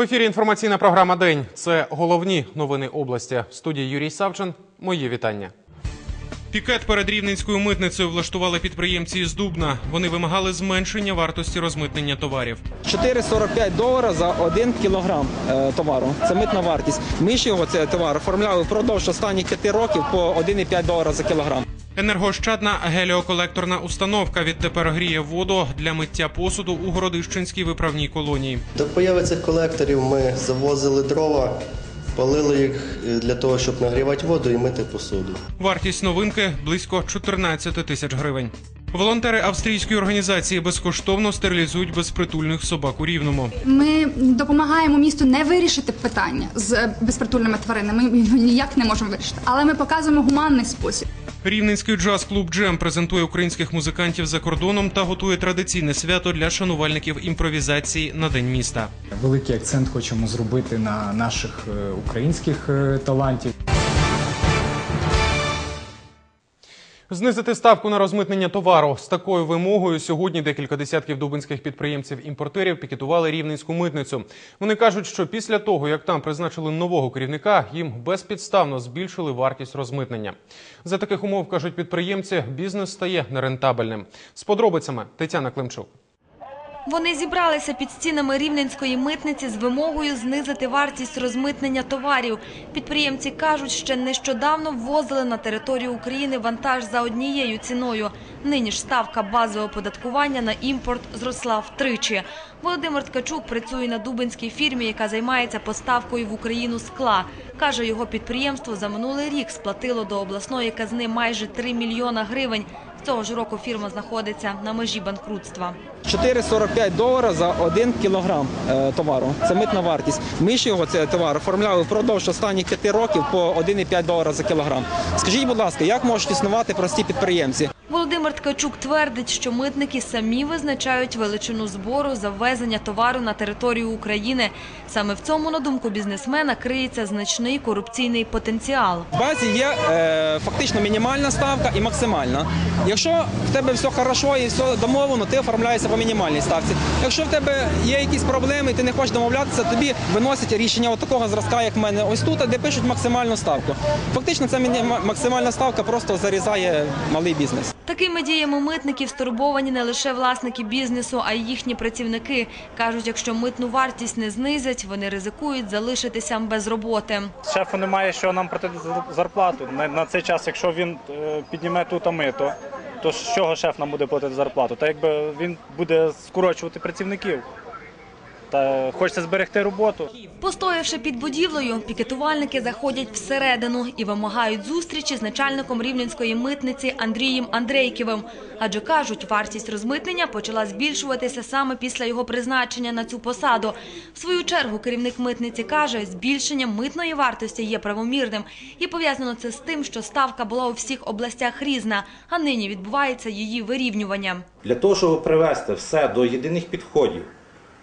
В ефірі інформаційна програма День. Це головні новини області. В студії Юрій Савчин. Мої вітання. Пікет перед рівненською митницею влаштували підприємці із Дубна. Вони вимагали зменшення вартості розмитнення товарів. 4,45 долара за 1 кілограм е, товару. Це митна вартість. Ми ж його цей товар оформляли впродовж останніх 5 років по 1,5 долара за кілограм. Енергоощадна геліоколекторна установка відтепер гріє воду для миття посуду у Городищенській виправній колонії. До появи цих колекторів ми завозили дрова, палили їх е, для того, щоб нагрівати воду і мити посуду. Вартість новинки близько 14 тисяч гривень. Волонтери австрійської організації безкоштовно стерилізують безпритульних собак у рівному. Ми допомагаємо місту не вирішити питання з безпритульними тваринами. Ми його ніяк не можемо вирішити, але ми показуємо гуманний спосіб. Рівненський джаз-клуб Джем презентує українських музикантів за кордоном та готує традиційне свято для шанувальників імпровізації на день міста. Великий акцент хочемо зробити на наших е, українських е, талантів. Знизити ставку на розмитнення товару з такою вимогою сьогодні декілька десятків дубинських підприємців-імпортерів пікетували рівненську митницю. Вони кажуть, що після того, як там призначили нового керівника, їм безпідставно збільшили вартість розмитнення. За таких умов кажуть підприємці, бізнес стає нерентабельним. З подробицями Тетяна Климчук. Вони зібралися під стінами рівненської митниці з вимогою знизити вартість розмитнення товарів. Підприємці кажуть, що нещодавно ввозили на територію України вантаж за однією ціною. Нині ж ставка базового податкування на імпорт зросла втричі. Володимир Ткачук працює на дубинській фірмі, яка займається поставкою в Україну скла. Каже, його підприємство за минулий рік сплатило до обласної казни майже 3 мільйона гривень. Цього ж року фірма знаходиться на межі банкрутства. 4,45 долара за 1 кілограм е, товару. Це митна вартість. Ми ж його цей товар оформляли впродовж останніх 5 років по 1,5 долара за кілограм. Скажіть, будь ласка, як можуть існувати прості підприємці? Володимир Ткачук твердить, що митники самі визначають величину збору за ввезення товару на територію України. Саме в цьому, на думку бізнесмена, криється значний корупційний потенціал. В базі є е, фактично мінімальна ставка і максимальна. Якщо в тебе все хорошо і все домовлено, ти оформляєшся по мінімальній ставці. Якщо в тебе є якісь проблеми, і ти не хочеш домовлятися, тобі виносять рішення от такого зразка, як в мене ось тут, де пишуть максимальну ставку. Фактично, ця максимальна ставка просто зарізає малий бізнес. Такими діями митників стурбовані не лише власники бізнесу, а й їхні працівники. Кажуть, якщо митну вартість не знизять, вони ризикують залишитися без роботи. Шефу немає що нам платити зарплату. На, цей час, якщо він е, підніме тут мито, то з чого шеф нам буде платити зарплату? Та якби він буде скорочувати працівників. Та хочеться зберегти роботу. Постоявши під будівлею, пікетувальники заходять всередину і вимагають зустрічі з начальником рівненської митниці Андрієм Андрейківим. Адже кажуть, вартість розмитнення почала збільшуватися саме після його призначення на цю посаду. В свою чергу керівник митниці каже, збільшення митної вартості є правомірним. І пов'язано це з тим, що ставка була у всіх областях різна, а нині відбувається її вирівнювання. Для того, щоб привести все до єдиних підходів,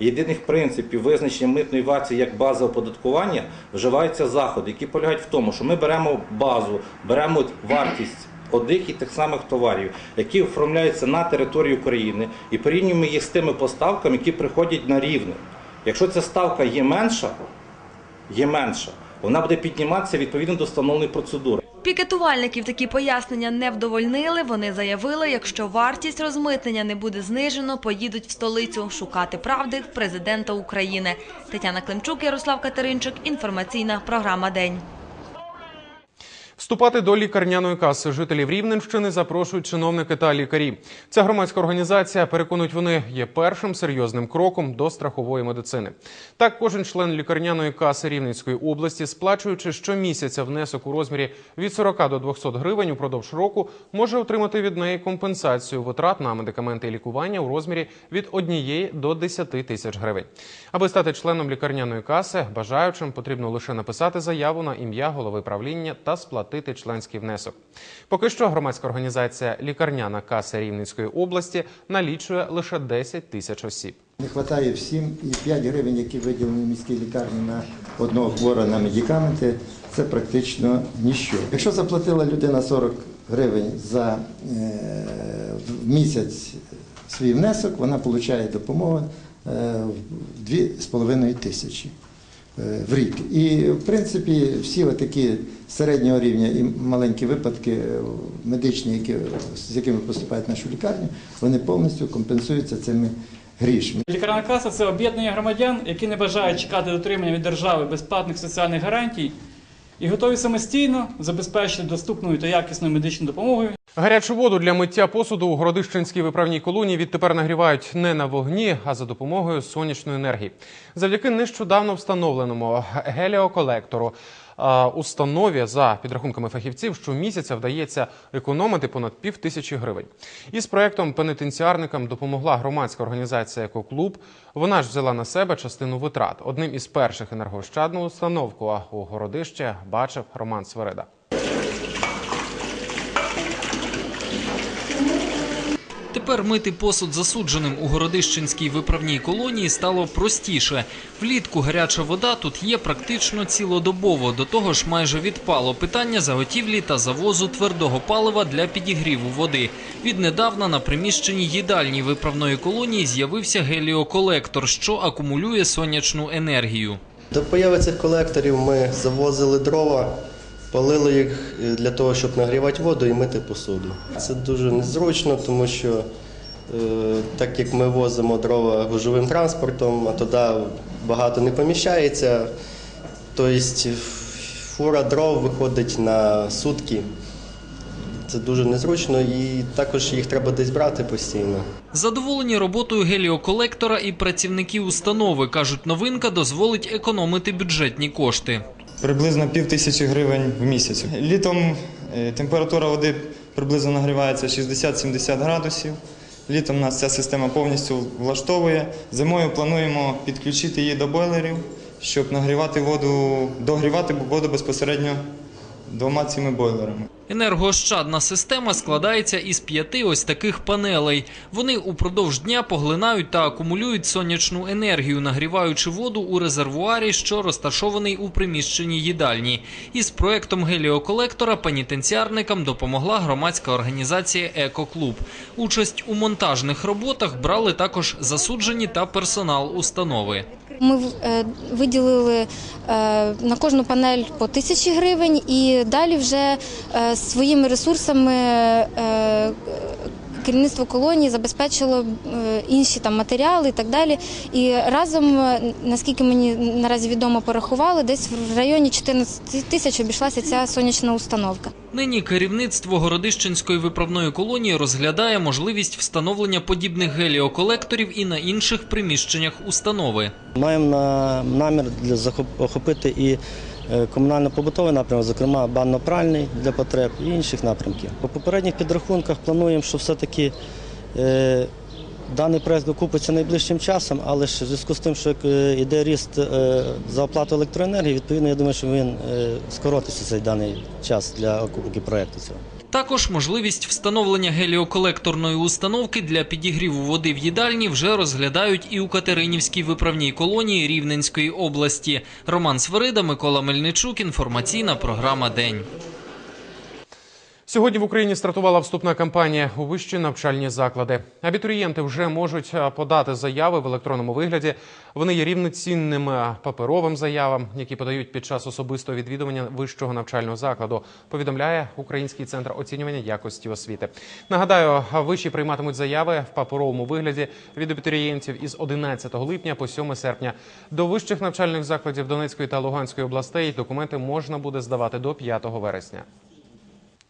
єдиних принципів визначення митної вартості як база оподаткування, вживаються заходи, які полягають в тому, що ми беремо базу, беремо вартість одних і тих самих товарів, які оформляються на території України, і порівнюємо їх з тими поставками, які приходять на рівне. Якщо ця ставка є менша, є менша, вона буде підніматися відповідно до встановленої процедури. Пікетувальників такі пояснення не вдовольнили. Вони заявили, якщо вартість розмитнення не буде знижено, поїдуть в столицю шукати правди в президента України. Тетяна Климчук, Ярослав Катеринчик. Інформаційна програма День. Вступати до лікарняної каси жителів Рівненщини запрошують чиновники та лікарі. Ця громадська організація, переконують вони, є першим серйозним кроком до страхової медицини. Так, кожен член лікарняної каси Рівненської області, сплачуючи щомісяця внесок у розмірі від 40 до 200 гривень упродовж року, може отримати від неї компенсацію витрат на медикаменти і лікування у розмірі від 1 до 10 тисяч гривень. Аби стати членом лікарняної каси, бажаючим потрібно лише написати заяву на ім'я голови правління та сплатити членський внесок. Поки що громадська організація Лікарняна каса Рівненської області налічує лише 10 тисяч осіб. Не вистачає всім і 5 гривень, які виділені в міській лікарні на одного хворого на медикаменти, це практично ніщо. Якщо заплатила людина 40 гривень за е, місяць свій внесок, вона отримує допомогу в 2,5 тисячі е, в рік. І, в принципі, всі такі середнього рівня і маленькі випадки е, медичні, які, з якими поступають в нашу лікарню, вони повністю компенсуються цими грішми. Лікарна каса це об'єднання громадян, які не бажають чекати дотримання від держави безплатних соціальних гарантій і готові самостійно забезпечити доступною та якісною медичною допомогою Гарячу воду для миття посуду у Городищенській виправній колонії відтепер нагрівають не на вогні, а за допомогою сонячної енергії. Завдяки нещодавно встановленому геліоколектору установі за підрахунками фахівців, щомісяця вдається економити понад пів тисячі гривень. Із проектом пенітенціарникам допомогла громадська організація «Екоклуб». Вона ж взяла на себе частину витрат. Одним із перших енергощадну установку у городище бачив Роман Свереда. Тепер мити посуд засудженим у Городищенській виправній колонії стало простіше. Влітку гаряча вода тут є практично цілодобово. До того ж, майже відпало питання заготівлі та завозу твердого палива для підігріву води. Віднедавна на приміщенні їдальні виправної колонії з'явився геліоколектор, що акумулює сонячну енергію. До появи цих колекторів ми завозили дрова, палили їх е, для того, щоб нагрівати воду і мити посуду. Це дуже незручно, тому що е, так як ми возимо дрова гужовим транспортом, а туди багато не поміщається, тобто фура дров виходить на сутки. Це дуже незручно і також їх треба десь брати постійно. Задоволені роботою геліоколектора і працівники установи кажуть, новинка дозволить економити бюджетні кошти. Приблизно пів тисячі гривень в місяць. Літом е, температура води приблизно нагрівається 60-70 градусів. Літом нас ця система повністю влаштовує. Зимою плануємо підключити її до бойлерів, щоб нагрівати воду, догрівати воду безпосередньо двома цими бойлерами. Енергоощадна система складається із п'яти ось таких панелей. Вони упродовж дня поглинають та акумулюють сонячну енергію, нагріваючи воду у резервуарі, що розташований у приміщенні їдальні. Із проектом геліоколектора пенітенціарникам допомогла громадська організація «Екоклуб». Участь у монтажних роботах брали також засуджені та персонал установи. Ми е, виділили е, на кожну панель по тисячі гривень і далі вже е, своїми ресурсами керівництво колонії забезпечило е, інші там матеріали і так далі. І разом, е, наскільки мені наразі відомо, порахували, десь в районі 14 тисяч обійшлася ця сонячна установка. Нині керівництво Городищенської виправної колонії розглядає можливість встановлення подібних геліоколекторів і на інших приміщеннях установи. Маємо на намір для захоп- охопити і комунально-побутовий напрямок, зокрема банно-пральний для потреб і інших напрямків. По попередніх підрахунках плануємо, що все-таки е, даний проект окупиться найближчим часом, але ж в зв'язку з тим, що е, йде ріст е, за оплату електроенергії, відповідно, я думаю, що він е, скоротиться цей даний час для окупки проекту цього. Також можливість встановлення геліоколекторної установки для підігріву води в їдальні вже розглядають і у Катеринівській виправній колонії Рівненської області. Роман Свирида, Микола Мельничук. Інформаційна програма День. Сьогодні в Україні стартувала вступна кампанія у вищі навчальні заклади. Абітурієнти вже можуть е, подати заяви в електронному вигляді. Вони є рівноцінним паперовим заявам, які подають під час особистого відвідування вищого навчального закладу. Повідомляє Український центр оцінювання якості освіти. Нагадаю, виші прийматимуть заяви в паперовому вигляді від абітурієнтів із 11 липня по 7 серпня. До вищих навчальних закладів Донецької та Луганської областей документи можна буде здавати до 5 вересня.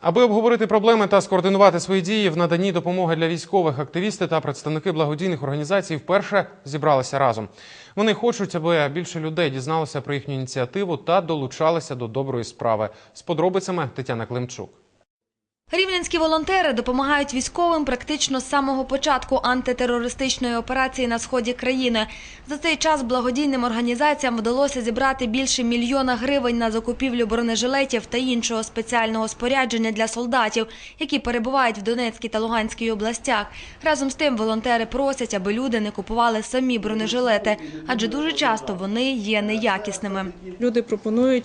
Аби обговорити проблеми та скоординувати свої дії в наданні допомоги для військових, активісти та представники благодійних організацій вперше зібралися разом. Вони хочуть, аби більше людей дізналося про їхню ініціативу та долучалися до доброї справи. З подробицями Тетяна Климчук. Рівненські волонтери допомагають військовим практично з самого початку антитерористичної операції на сході країни. За цей час благодійним організаціям вдалося зібрати більше мільйона гривень на закупівлю бронежилетів та іншого спеціального спорядження для солдатів, які перебувають в Донецькій та Луганській областях. Разом з тим волонтери просять, аби люди не купували самі бронежилети, адже дуже часто вони є неякісними. Люди пропонують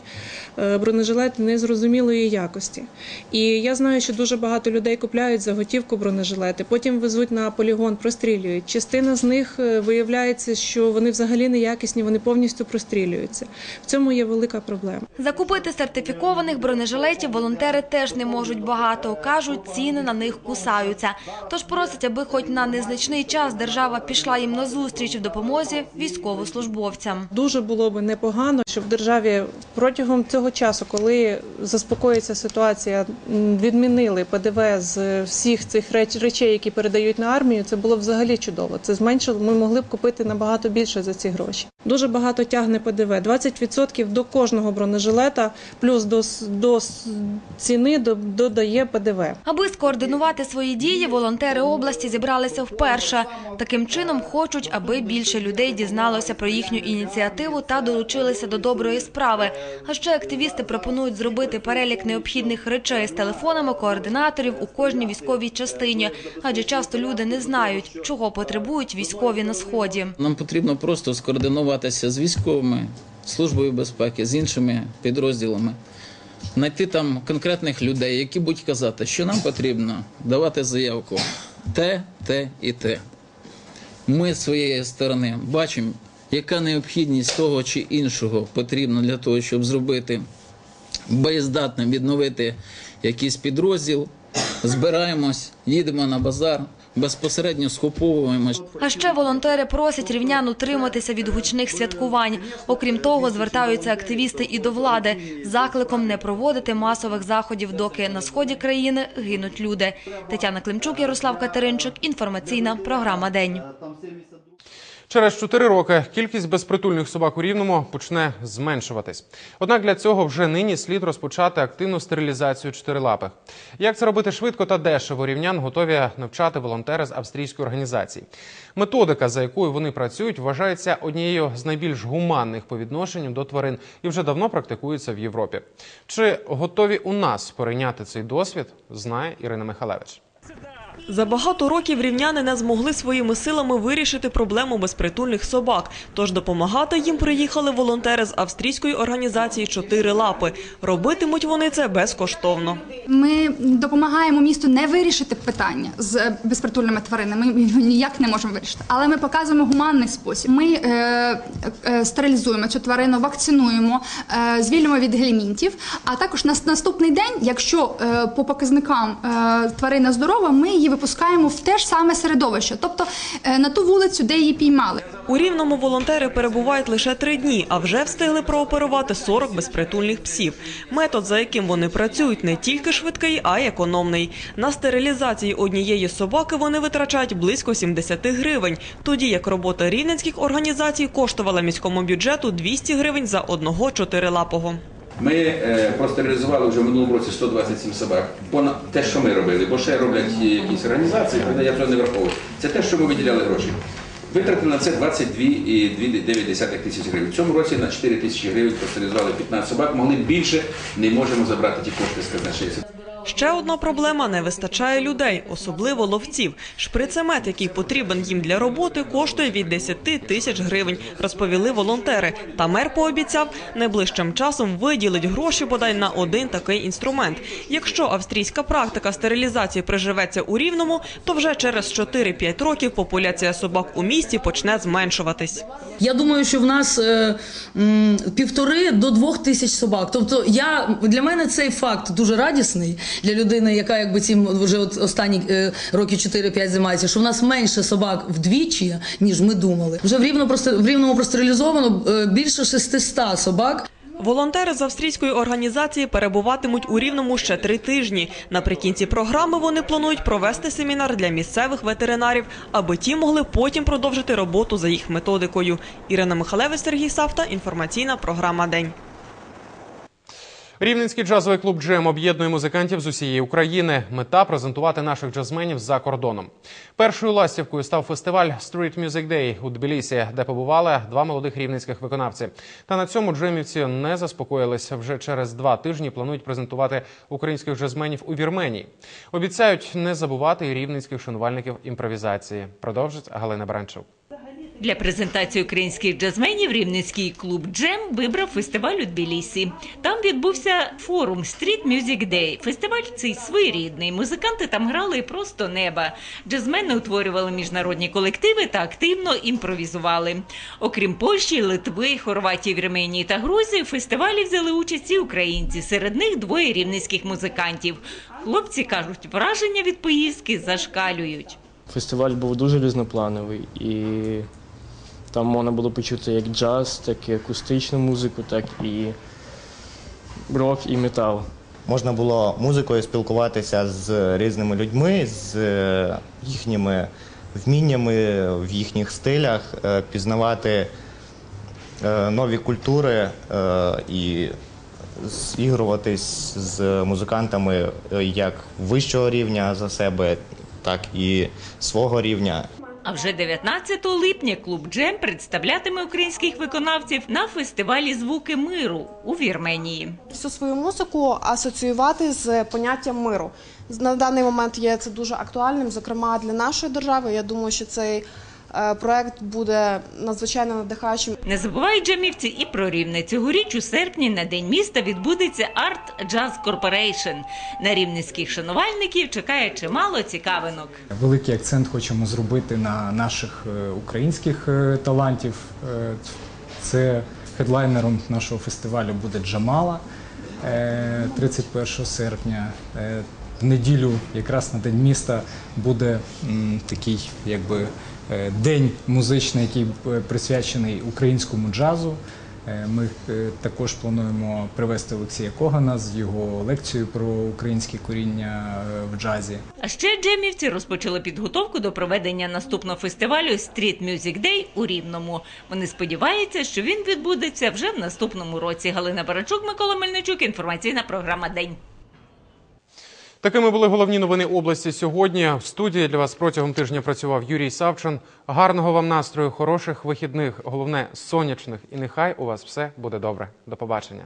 е, бронежилети незрозумілої якості. І я знаю, що що дуже багато людей купляють за готівку бронежилети, потім везуть на полігон, прострілюють. Частина з них е, виявляється, що вони взагалі неякісні, вони повністю прострілюються. В цьому є велика проблема. Закупити сертифікованих бронежилетів волонтери теж не можуть багато. Кажуть, ціни на них кусаються. Тож просять, аби хоч на незначний час держава пішла їм на зустріч в допомозі військовослужбовцям. Дуже було би непогано, щоб державі протягом цього часу, коли заспокоїться ситуація, м, відмінили ПДВ з всіх цих реч- речей, які передають на армію. Це було взагалі чудово. Це зменшило. Ми могли б купити набагато більше за ці гроші. Дуже багато тягне ПДВ. 20% до кожного бронежилета, плюс до, до ціни додає ПДВ. Аби скоординувати свої дії, волонтери області зібралися вперше. Таким чином хочуть, аби більше людей дізналося про їхню ініціативу та долучилися до доброї справи. А ще активісти пропонують зробити перелік необхідних речей з телефонами координаторів у кожній військовій частині, адже часто люди не знають, чого потребують військові на сході. Нам потрібно просто скоординуватися з військовими, службою безпеки, з іншими підрозділами, знайти там конкретних людей, які будуть казати, що нам потрібно давати заявку те, те і те. Ми з своєї сторони бачимо, яка необхідність того чи іншого потрібна для того, щоб зробити боєздатним, відновити якийсь підрозділ. Збираємось, їдемо на базар, безпосередньо скуповуємось. А ще волонтери просять рівнян утриматися від гучних святкувань. Окрім того, звертаються активісти і до влади закликом не проводити масових заходів, доки на сході країни гинуть люди. Тетяна Климчук, Ярослав Катеринчик. Інформаційна програма День. Через 4 роки кількість безпритульних собак у Рівному почне зменшуватись. Однак для цього вже нині слід розпочати активну стерилізацію чотирилапих. Як це робити швидко та дешево, рівнян готові навчати волонтери з австрійської організації. Методика, за якою вони працюють, вважається однією з найбільш гуманних по відношенню до тварин і вже давно практикується в Європі. Чи готові у нас перейняти цей досвід, знає Ірина Михалевич. За багато років рівняни не змогли своїми силами вирішити проблему безпритульних собак. Тож допомагати їм приїхали волонтери з австрійської організації «Чотири лапи». Робитимуть вони це безкоштовно. Ми допомагаємо місту не вирішити питання з безпритульними тваринами. Ми ніяк не можемо вирішити. Але ми показуємо гуманний спосіб. Ми е, е, стерилізуємо цю тварину, вакцинуємо, е, звільнимо від гельмінтів. А також на наступний день, якщо е, по показникам е, тварина здорова, ми її випускаємо в те ж саме середовище, тобто е, на ту вулицю, де її піймали. У Рівному волонтери перебувають лише три дні, а вже встигли прооперувати 40 безпритульних псів. Метод, за яким вони працюють, не тільки швидкий, а й економний. На стерилізації однієї собаки вони витрачають близько 70 гривень, тоді як робота рівненських організацій коштувала міському бюджету 200 гривень за одного чотирилапого. Ми е, простерилізували вже в минулому році 127 собак. Понад те, що ми робили, бо ще роблять якісь організації, я вже не враховую. Це те, що ми виділяли гроші. Витратили на це 22,2 тисяч гривень. В цьому році на 4 тисячі гривень простерилізували 15 собак. Могли більше, не можемо забрати ті кошти з казначейства. Ще одна проблема – не вистачає людей, особливо ловців. Шприцемет, який потрібен їм для роботи, коштує від 10 тисяч гривень, розповіли волонтери. Та мер пообіцяв, найближчим часом виділить гроші бодай на один такий інструмент. Якщо австрійська практика стерилізації приживеться у Рівному, то вже через 4-5 років популяція собак у місті почне зменшуватись. Я думаю, що в нас е, півтори до двох тисяч собак. Тобто, я для мене цей факт дуже радісний для людини, яка якби цим вже от останні е, роки 4-5 займається. Що в нас менше собак вдвічі, ніж ми думали. Вже в рівно в рівному простерилізовано е, більше 600 собак. Волонтери з австрійської організації перебуватимуть у Рівному ще три тижні. Наприкінці програми вони планують провести семінар для місцевих ветеринарів, аби ті могли потім продовжити роботу за їх методикою. Ірина Михалевич, Сергій Савта. Інформаційна програма День. Рівненський джазовий клуб Джем об'єднує музикантів з усієї України. Мета презентувати наших джазменів за кордоном. Першою ластівкою став фестиваль Street Music Day у Тбілісі, де побували два молодих рівненських виконавці. Та на цьому джемівці не заспокоїлися. Вже через два тижні планують презентувати українських джазменів у Вірменії. Обіцяють не забувати і рівненських шанувальників імпровізації. Продовжить Галина Бранчук. Для презентації українських джазменів рівненський клуб Джем вибрав фестиваль у Тбілісі. Там відбувся форум Street Music Day. Фестиваль цей своєрідний. Музиканти там грали просто неба. Джазмени утворювали міжнародні колективи та активно імпровізували. Окрім Польщі, Литви, Хорватії, Вірменії та Грузії, в фестивалі взяли участь і українці. Серед них двоє рівненських музикантів. Хлопці кажуть, враження від поїздки зашкалюють. Фестиваль був дуже різноплановий і там можна було почути як джаз, так і акустичну музику, так і рок і метал. Можна було музикою спілкуватися з різними людьми, з е, їхніми вміннями в їхніх стилях, е, пізнавати е, нові культури і зігруватись з музикантами як вищого рівня за себе, так і свого рівня. А вже 19 липня клуб Джем представлятиме українських виконавців на фестивалі Звуки миру у Вірменії. всю свою музику асоціювати з поняттям миру. На даний момент є це дуже актуальним, зокрема для нашої держави. Я думаю, що цей проект буде надзвичайно надихаючим. Не забувають джемівці і про рівне. Цьогоріч у серпні на День міста відбудеться Art Jazz Corporation. На рівненських шанувальників чекає чимало цікавинок. Великий акцент хочемо зробити на наших е, українських е, талантів. Е, Це хедлайнером нашого фестивалю буде Джамала е, 31 серпня. Е, В неділю, якраз на День міста, буде такий якби е, день музичний, який е, присвячений українському джазу. Е, Ми е, також плануємо привезти Олексія Когана з його лекцією про українське коріння е, в джазі. А ще джемівці розпочали підготовку до проведення наступного фестивалю Street Music Day у Рівному. Вони сподіваються, що він відбудеться вже в наступному році. Галина Барачук, Микола Мельничук. Інформаційна програма День. Такими були головні новини області сьогодні. В студії для вас протягом тижня працював Юрій Савчин. Гарного вам настрою, хороших вихідних, головне сонячних, і нехай у вас все буде добре. До побачення.